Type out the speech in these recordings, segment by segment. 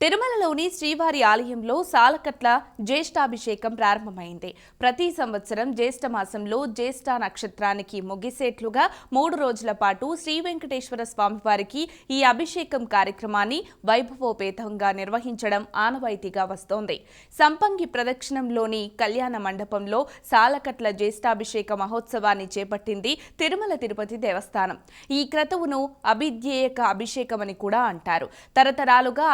తిరుమలలోని శ్రీవారి ఆలయంలో సాలకట్ల జ్యేష్ఠాభిషేకం ప్రారంభమైంది. ప్రతి సంవత్సరం జ్యేష్ఠ మాసంలో జ్యేష్ఠ నక్షత్రానికి ముగిసేట్లుగా మూడు రోజుల పాటు శ్రీ వెంకటేశ్వర స్వామివారికి ఈ అభిషేకం కార్యక్రమాన్ని వైభవోపేతంగా నిర్వహించడం ఆనవాయితీగా వస్తోంది. సంపంగి ప్రదక్షిణంలోని కళ్యాణ మండపంలో సాలకట్ల జ్యేష్ఠాభిషేక మహోత్సవాన్ని చేపట్టింది తిరుమల తిరుపతి దేవస్థానం. ఈ క్రతువును అభిధ్యేయక అభిషేకమని కూడా అంటారు. తరతరాలుగా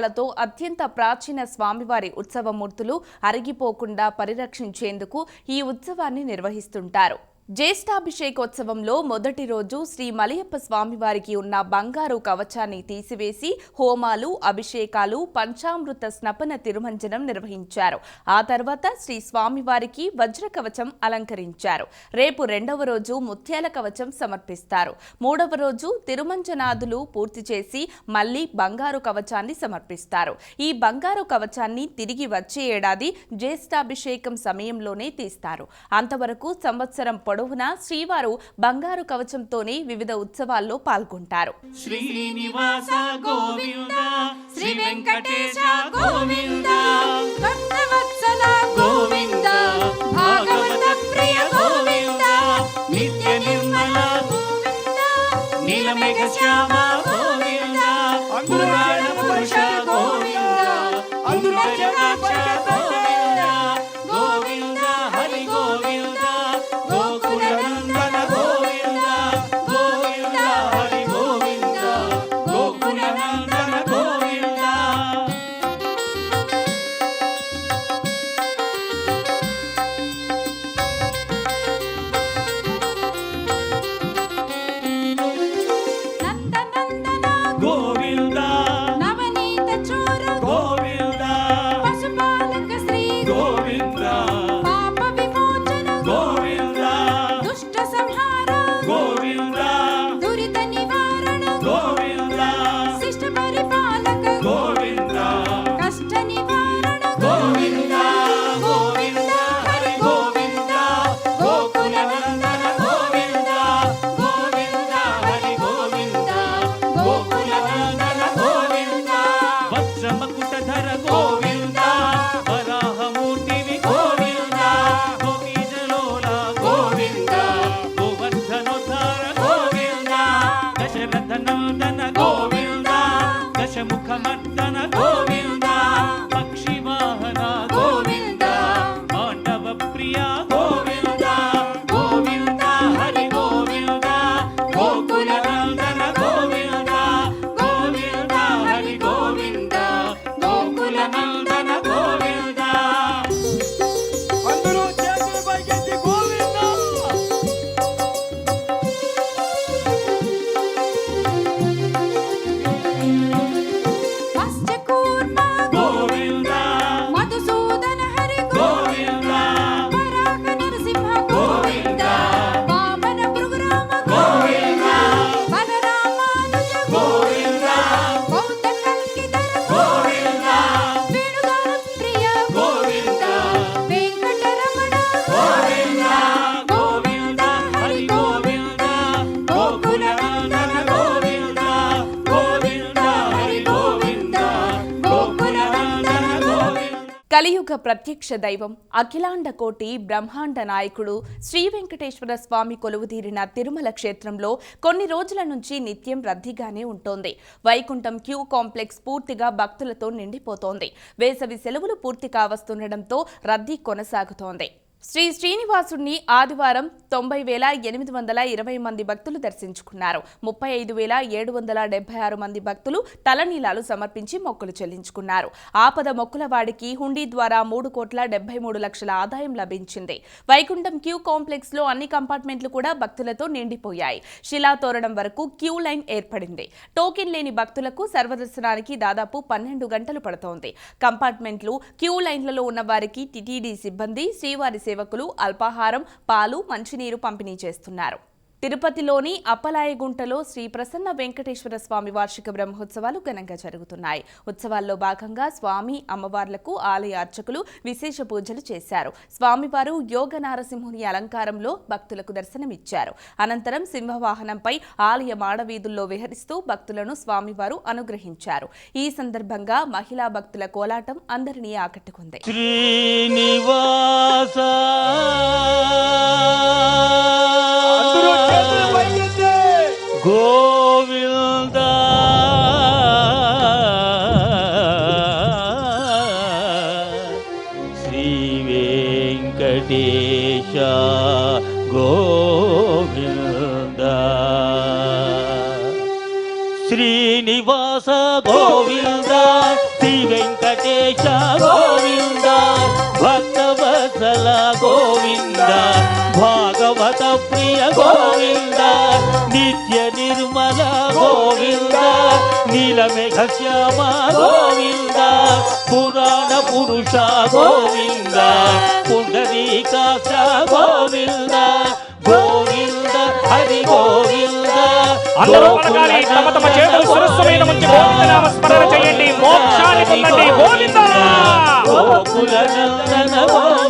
అభిషేకాలతో అత్యంత ప్రాచీన స్వామివారి ఉత్సవమూర్తులు అరిగిపోకుండా పరిరక్షించేందుకు ఈ ఉత్సవాన్ని నిర్వహిస్తుంటారు. జ్యేష్ఠాభిషేకోత్సవంలో మొదటి రోజు శ్రీ మలయప్ప స్వామివారికి ఉన్న బంగారు కవచాన్ని తీసివేసి హోమాలు అభిషేకాలు పంచామృత స్నపన తిరుమంజనం నిర్వహించారు. ఆ తర్వాత శ్రీ స్వామివారికి వజ్ర కవచం అలంకరించారు. రేపు రెండవ రోజు ముత్యాల కవచం సమర్పిస్తారు. మూడవ రోజు తిరుమంజనాదులు పూర్తి చేసి మళ్ళీ బంగారు కవచాన్ని సమర్పిస్తారు. ఈ బంగారు కవచాన్ని తిరిగి వచ్చే ఏడాది జ్యేష్ఠాభిషేకం సమయంలోనే తీస్తారు. అంతవరకు సంవత్సరం పొడవునా శ్రీవారు బంగారు కవచంతోనే వివిధ ఉత్సవాల్లో పాల్గొంటారు. శ్రీనివాస గోవింద శ్రీ వెంకటేశ గోవింద. భక్తవత్సల గోవింద భాగవత ప్రియ గోవింద నిత్య నిర్మల నీలమేఘ శ్యామ కలియుగ ప్రత్యక్ష దైవం అఖిలాండ కోటి బ్రహ్మాండ నాయకుడు శ్రీ వెంకటేశ్వర స్వామి కొలువుదీరిన తిరుమల క్షేత్రంలో కొన్ని రోజుల నుంచి నిత్యం రద్దీగానే ఉంటోంది. వైకుంఠం క్యూ కాంప్లెక్స్ పూర్తిగా భక్తులతో నిండిపోతోంది. వేసవి సెలవులు పూర్తి కావస్తుండటంతో రద్దీ కొనసాగుతోంది. శ్రీ శ్రీనివాసుడిని ఆదివారం తొంభై వేల ఎనిమిది వందల ఇరవై మంది భక్తులు దర్శించుకున్నారు. ముప్పై ఐదు వేల ఏడు వందల డెబ్బై ఆరు మంది భక్తులు తలనీలాలు సమర్పించి మొక్కులు చెల్లించుకున్నారు. ఆపద మొక్కుల వాడికి హుండీ ద్వారా మూడు కోట్ల డెబ్బై మూడు లక్షల ఆదాయం లభించింది. వైకుంఠం క్యూ కాంప్లెక్స్లో అన్ని కంపార్ట్మెంట్లు కూడా భక్తులతో నిండిపోయాయి. శిలాతోరణం వరకు క్యూ లైన్ ఏర్పడింది. టోకెన్ లేని భక్తులకు సర్వదర్శనానికి దాదాపు పన్నెండు గంటలు పడుతోంది. కంపార్ట్మెంట్లు క్యూ లైన్లలో ఉన్న వారికి టిటిడి సిబ్బంది శ్రీవారి సేవకులు అల్పాహారం పాలు మంచినీరు పంపిణీ చేస్తున్నారు. తిరుపతిలోని అప్పలాయగుంటలో శ్రీ ప్రసన్న వెంకటేశ్వర స్వామి వార్షిక బ్రహ్మోత్సవాలు ఘనంగా జరుగుతున్నాయి. ఉత్సవాల్లో భాగంగా స్వామి అమ్మవార్లకు ఆలయ అర్చకులు విశేష పూజలు చేశారు. స్వామివారు యోగ నారసింహుని అలంకారంలో భక్తులకు దర్శనమిచ్చారు. అనంతరం సింహవాహనంపై ఆలయ మాడవీధుల్లో విహరిస్తూ భక్తులను స్వామివారు అనుగ్రహించారు. ఈ సందర్భంగా మహిళా భక్తుల కోలాటం అందరినీ ఆకట్టుకుంది. శ్రీనివాస. గోవింద శ్రీ వెంకటేశ గోవింద. శ్రీనివాస గోవింద శ్రీ వెంకటేశ గోవింద భక్తవత్సల గోవింద. భాగవత ప్రియ గోవింద నిత్య నిర్మల గోవింద నీలమేఘ శ్యామ గోవింద పురాణ పురుష గోవింద పుండరీకాక్ష గోవింద గోవింద హరి గోవింద అందరూ పలకాలి తమ తమ చేతులు స్మరణ చేయండి. మోక్షాన్ని పొందండి. గోవింద! గోకుల నందన గోవింద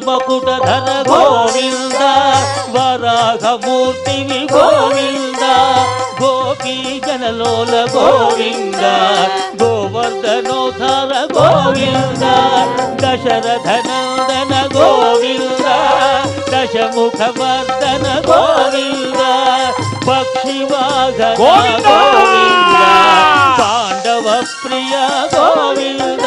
వజ్రమకుట ధర గోవింద వరాహమూర్తివి గోవింద గోపీ జనలోల గోవింద గోవర్ధనోధర గోవింద దశరథ నందన గోవింద దశముఖ వర్ధన గోవింద పక్షివాహన గోవింద! గోవింద పాండవ ప్రియ గోవింద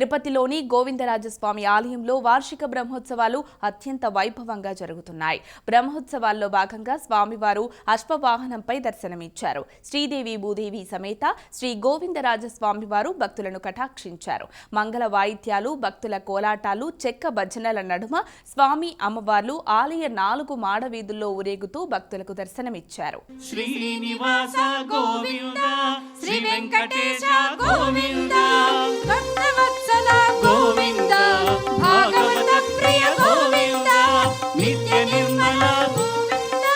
తిరుపతిలోని గోవిందరాజస్వామి ఆలయంలో వార్షిక బ్రహ్మోత్సవాలు అత్యంత వైభవంగా జరుగుతున్నాయి. బ్రహ్మోత్సవాల్లో భాగంగా స్వామివారు అశ్వవాహనంపై దర్శనమిచ్చారు. శ్రీదేవి భూదేవి సమేత శ్రీ గోవిందరాజస్వామివారు భక్తులను కటాక్షించారు. మంగళ వాయిద్యాలు భక్తుల కోలాటాలు చెక్క భజనల నడుమ స్వామి అమ్మవార్లు ఆలయ నాలుగు మాడవీధుల్లో ఊరేగుతూ భక్తులకు దర్శనమిచ్చారు. శ్రీనివాస గోవింద శ్రీ వెంకటేశ గోవింద. భక్తవత్సల గోవింద భాగవత ప్రియ గోవింద నిత్య నిర్మల గోవింద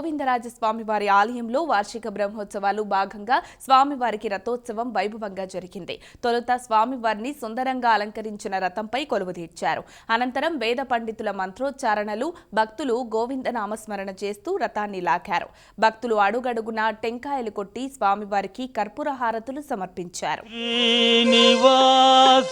తిరుపతి శ్రీ ఆలయంలో వార్షిక బ్రహ్మోత్సవాలు భాగంగా స్వామివారికి రథోత్సవం వైభవంగా జరిగింది. తొలుత స్వామివారిని సుందరంగా అలంకరించిన రథంపై కొలువు తీర్చారు. అనంతరం వేద పండితుల మంత్రోచ్చారణలు భక్తులు గోవింద నామస్మరణ చేస్తూ రథాన్ని లాగారు భక్తులు అడుగడుగునా టెంకాయలు కొట్టి స్వామివారికి కర్పూర హారతులు సమర్పించారు. శ్రీనివాస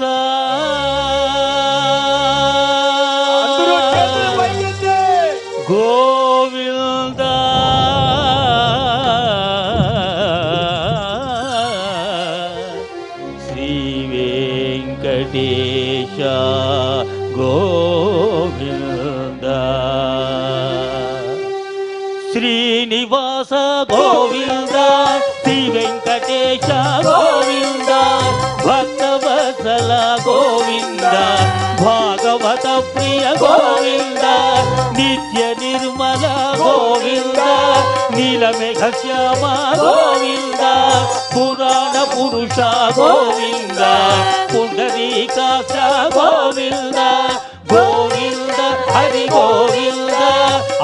శ్యామ గోవింద పురాణ పురుష గోవింద పుండరీకాక్ష గోవింద గోవింద హరి గోవింద.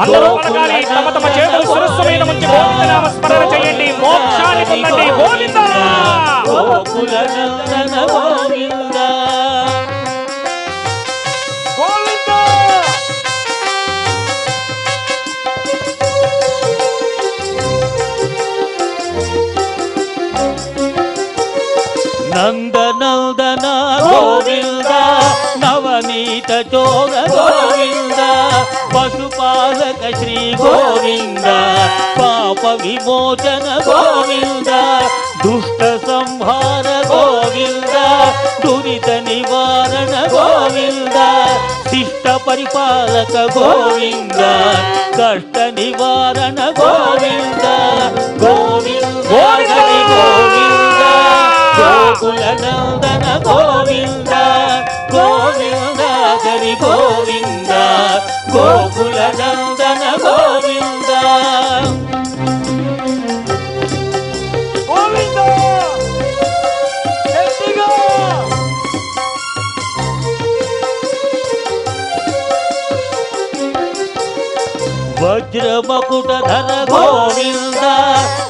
అందరూ పలకాలి తమ తమ చేతులు మీద గోవిందనామ స్మరణ చేయండి. మోక్షాన్ని పొందండి. గోవింద! గోకుల నందన గోవింద. నందనందన గోవింద. నవనీత చోర గోవింద పశుపాలక శ్రీ గోవింద పాప విమోచన గోవింద దుష్ట సంహార గోవింద దురిత నివారణ గోవింద శిష్ట పరిపాలక గోవింద కష్ట నివారణ గోవింద గోవింద గోవింద. గోకుల నందన గోవింద గోవింద హరి గోవింద గోకుల నందన గోవింద! వజ్రమకుట ధర గోవింద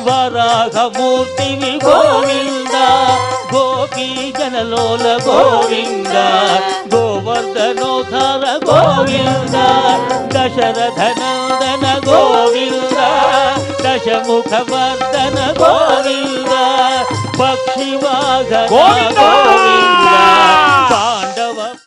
వరాహమూర్తివి గోవింద. గోపీ గోవింద గోవర్ధనోధర గోవింద దశరథనందన గోవింద దశముఖవర్ధన గోవింద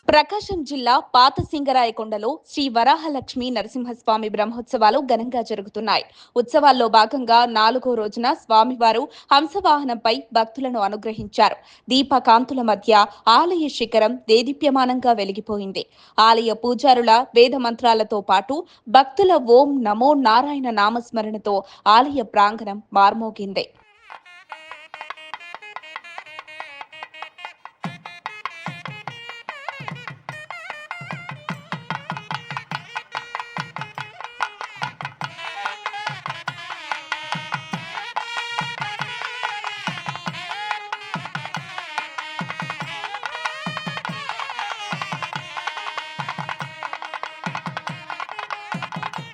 ప్రకాశం జిల్లా పాత సింగరాయకొండలో శ్రీ వరాహలక్ష్మి నరసింహస్వామి బ్రహ్మోత్సవాలు ఘనంగా జరుగుతున్నాయి. ఉత్సవాల్లో భాగంగా నాలుగో రోజున స్వామివారు హంసవాహనంపై భక్తులను అనుగ్రహించారు. దీపకాంతుల మధ్య ఆలయ శిఖరం దేదీప్యమానంగా వెలిగిపోయింది. ఆలయ పూజారుల వేద మంత్రాలతో పాటు భక్తుల ఓం నమో నారాయణ నామస్మరణతో ఆలయ ప్రాంగణం మార్మోగింది. Yeah.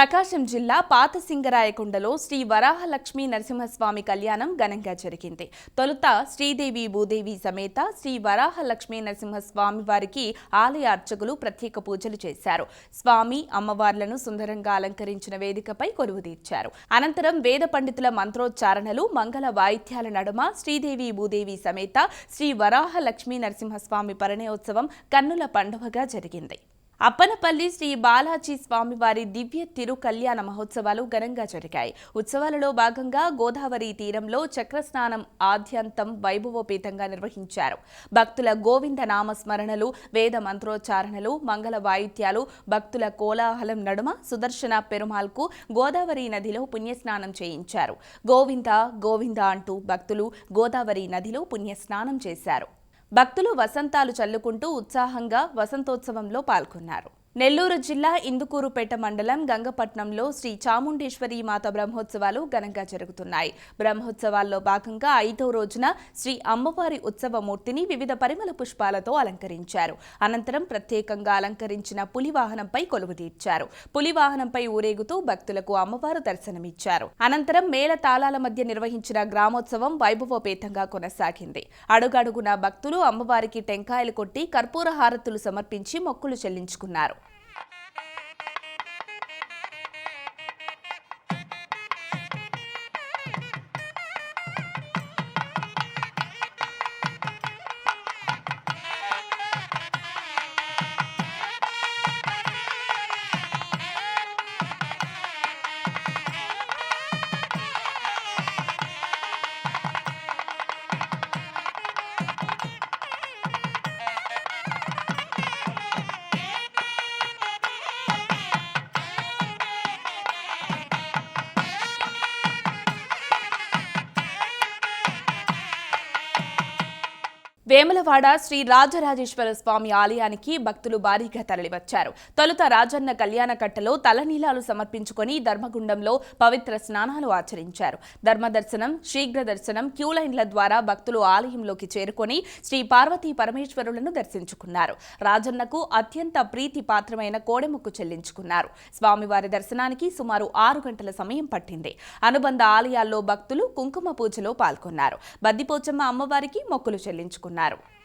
ప్రకాశం జిల్లా పాత సింగరాయకొండలో శ్రీ వరాహలక్ష్మీ నరసింహస్వామి కళ్యాణం ఘనంగా జరిగింది. తొలుత శ్రీదేవి భూదేవి సమేత శ్రీ వరాహలక్ష్మీ నరసింహస్వామి వారికి ఆలయ అర్చకులు ప్రత్యేక పూజలు చేశారు. స్వామి అమ్మవార్లను సుందరంగా అలంకరించిన వేదికపై కొలువు తీర్చారు. అనంతరం వేద పండితుల మంత్రోచ్చారణలు మంగళ వాయిద్యాల నడుమ శ్రీదేవి భూదేవి సమేత శ్రీ వరాహలక్ష్మీ నరసింహస్వామి పరిణయోత్సవం కన్నుల పండుగగా జరిగింది. అప్పనపల్లి శ్రీ బాలాజీ స్వామివారి దివ్య తిరు కళ్యాణ మహోత్సవాలు ఘనంగా జరిగాయి. ఉత్సవాలలో భాగంగా గోదావరి తీరంలో చక్రస్నానం ఆద్యంతం వైభవోపేతంగా నిర్వహించారు. భక్తుల గోవింద నామస్మరణలు వేద మంత్రోచ్చారణలు మంగళ వాయిద్యాలు భక్తుల కోలాహలం నడుమ సుదర్శన పెరుమాల్కు గోదావరి నదిలో పుణ్యస్నానం చేయించారు. గోవింద గోవింద అంటూ భక్తులు గోదావరి నదిలో పుణ్యస్నానం చేశారు. భక్తులు వసంతాలు చల్లుకుంటూ ఉత్సాహంగా వసంతోత్సవంలో పాల్గొన్నారు. నెల్లూరు జిల్లా ఇందుకూరుపేట మండలం గంగపట్నంలో శ్రీ చాముండేశ్వరి మాత బ్రహ్మోత్సవాలు ఘనంగా జరుగుతున్నాయి. బ్రహ్మోత్సవాల్లో భాగంగా ఐదో రోజున శ్రీ అమ్మవారి ఉత్సవ మూర్తిని వివిధ పరిమళ పుష్పాలతో అలంకరించారు. అనంతరం ప్రత్యేకంగా అలంకరించిన పులి వాహనంపై కొలువు తీర్చారు. పులి వాహనంపై ఊరేగుతూ భక్తులకు అమ్మవారు దర్శనమిచ్చారు. అనంతరం మేళ తాళాల మధ్య నిర్వహించిన గ్రామోత్సవం వైభవోపేతంగా కొనసాగింది. అడుగడుగున భక్తులు అమ్మవారికి టెంకాయలు కొట్టి కర్పూర హారతులు సమర్పించి మొక్కులు చెల్లించుకున్నారు. వేములవాడ శ్రీ రాజరాజేశ్వర స్వామి ఆలయానికి భక్తులు భారీగా తరలివచ్చారు. తొలుత రాజన్న కళ్యాణ కట్టలో తలనీలాలు సమర్పించుకొని ధర్మగుండంలో పవిత్ర స్నానాలు ఆచరించారు. ధర్మదర్శనం శీఘ్ర దర్శనం క్యూలైన్ల ద్వారా భక్తులు ఆలయంలోకి చేరుకొని శ్రీ పార్వతీ పరమేశ్వరులను దర్శించుకున్నారు. రాజన్నకు అత్యంత ప్రీతి పాత్రమైన కోడెముక్కు చెల్లించుకున్నారు. స్వామివారి దర్శనానికి సుమారు ఆరు గంటల సమయం పట్టింది. అనుబంధ ఆలయాల్లో భక్తులు కుంకుమ పూజలో పాల్గొన్నారు. బద్దిపోచమ్మ అమ్మవారికి మొక్కులు చెల్లించుకున్నారు. పేర్కొన్నారు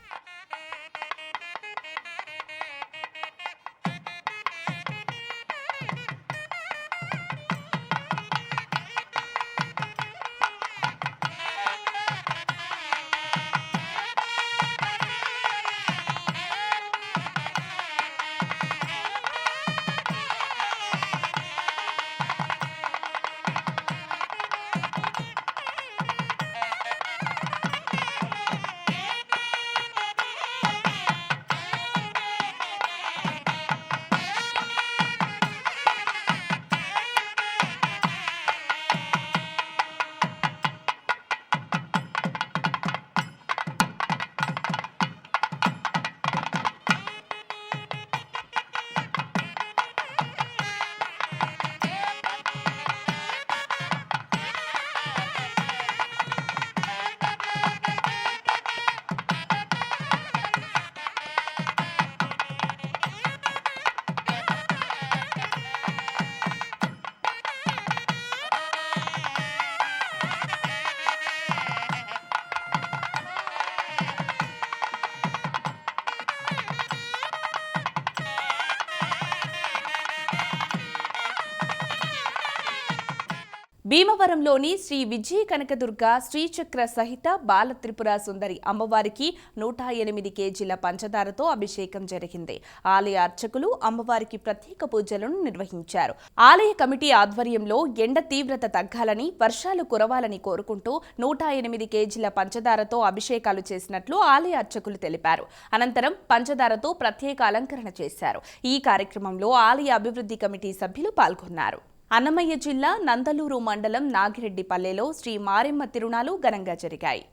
భీమవరంలోని శ్రీ విజయ కనకదుర్గ శ్రీచక్ర సహిత బాల త్రిపుర సుందరి అమ్మవారికి నూట ఎనిమిది కేజీల పంచదారతో అభిషేకం జరిగింది. ఆలయ అర్చకులు అమ్మవారికి ప్రత్యేక పూజలను నిర్వహించారు. ఆలయ కమిటీ ఆధ్వర్యంలో ఎండ తీవ్రత తగ్గాలని వర్షాలు కురవాలని కోరుకుంటూ నూట ఎనిమిది కేజీల పంచదారతో అభిషేకాలు చేసినట్లు ఆలయ అర్చకులు తెలిపారు. అనంతరం పంచదారతో ప్రత్యేక అలంకరణ చేశారు. ఈ కార్యక్రమంలో ఆలయ అభివృద్ధి కమిటీ సభ్యులు పాల్గొన్నారు. అన్నమయ్య జిల్లా నందలూరు మండలం నాగిరెడ్డిపల్లెలో శ్రీ మారెమ్మ తిరుణాలు ఘనంగా జరిగాయి.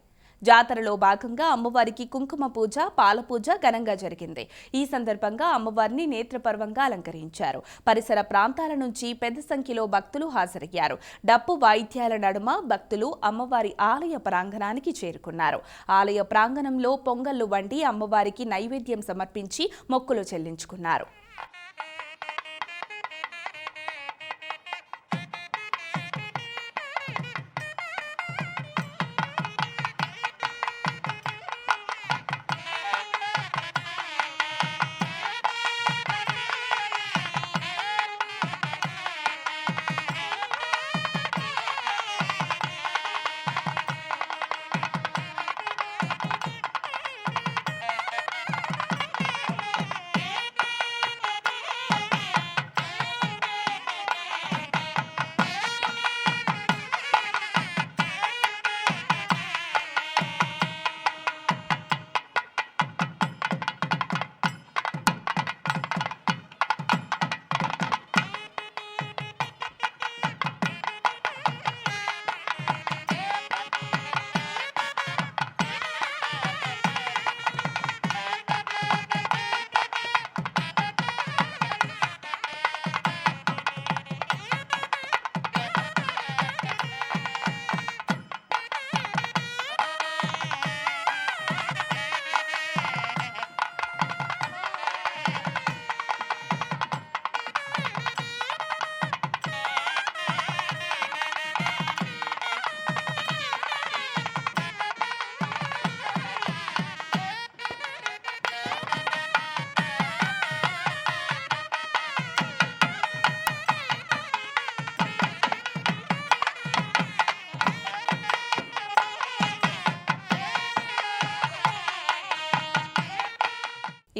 జాతరలో భాగంగా అమ్మవారికి కుంకుమ పూజ పాలపూజ ఘనంగా జరిగింది. ఈ సందర్భంగా అమ్మవారిని నేత్రపర్వంగా అలంకరించారు. పరిసర ప్రాంతాల నుంచి పెద్ద సంఖ్యలో భక్తులు హాజరయ్యారు. డప్పు వాయిద్యాల నడుమ భక్తులు అమ్మవారి ఆలయ ప్రాంగణానికి చేరుకున్నారు. ఆలయ ప్రాంగణంలో పొంగళ్ళు వండి అమ్మవారికి నైవేద్యం సమర్పించి మొక్కులు చెల్లించుకున్నారు.